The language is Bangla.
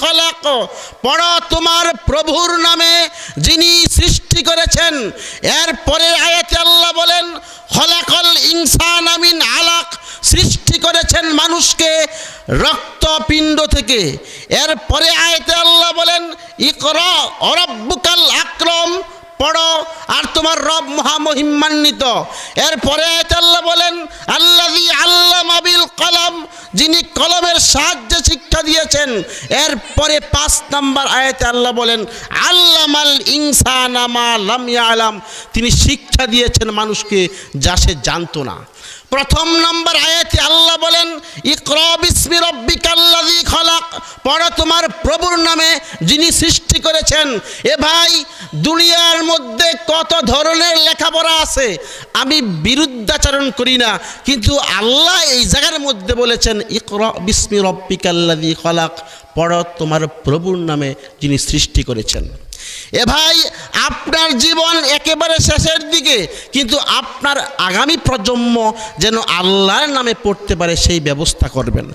খলাক। পড়ো তোমার প্রভুর নামে যিনি সৃষ্টি করেছেন। এরপরে আয়াতে আল্লাহ বলেন, খলাকল ইনসান আমিন আলাক সৃষ্টি করেছেন মানুষকে রক্তপিণ্ড থেকে। এরপরে আয়াতে আল্লাহ বলেন, ইকর অরব্বুকাল আক্রম পড়ো, আর তোমার রব মহামহিমান্বিত এরপরে আয়াতে আল্লাহ বলেন, আল্লাহ যিনি কলমের সাহায্যে শিক্ষা দিয়েছেন, এরপরে পাঁচ নাম্বার আয়াতে আল্লাহ বলেন, আল্লামাল ইনসানামা লাম আলাম তিনি শিক্ষা দিয়েছেন মানুষকে যা সে জানতো না। প্রথম নম্বর আয়াতে আল্লাহ বলেন খলাক। পড়ো তোমার প্রভুর নামে যিনি সৃষ্টি করেছেন। এ ভাই, দুনিয়ার মধ্যে কত ধরনের লেখাপড়া আছে? আমি বিরুদ্ধাচরণ করি না। কিন্তু আল্লাহ এই জায়গার মধ্যে বলেছেন, ইকর বিস্মি রব্বিকাল্লাযী খলাক। পড়ো তোমার প্রভুর নামে যিনি সৃষ্টি করেছেন। এ ভাই, আপনার জীবন একেবারে শেষের দিকে, কিন্তু আপনার আগামী প্রজন্ম যেন আল্লাহর নামে পড়তে পারে সেই ব্যবস্থা করবেন।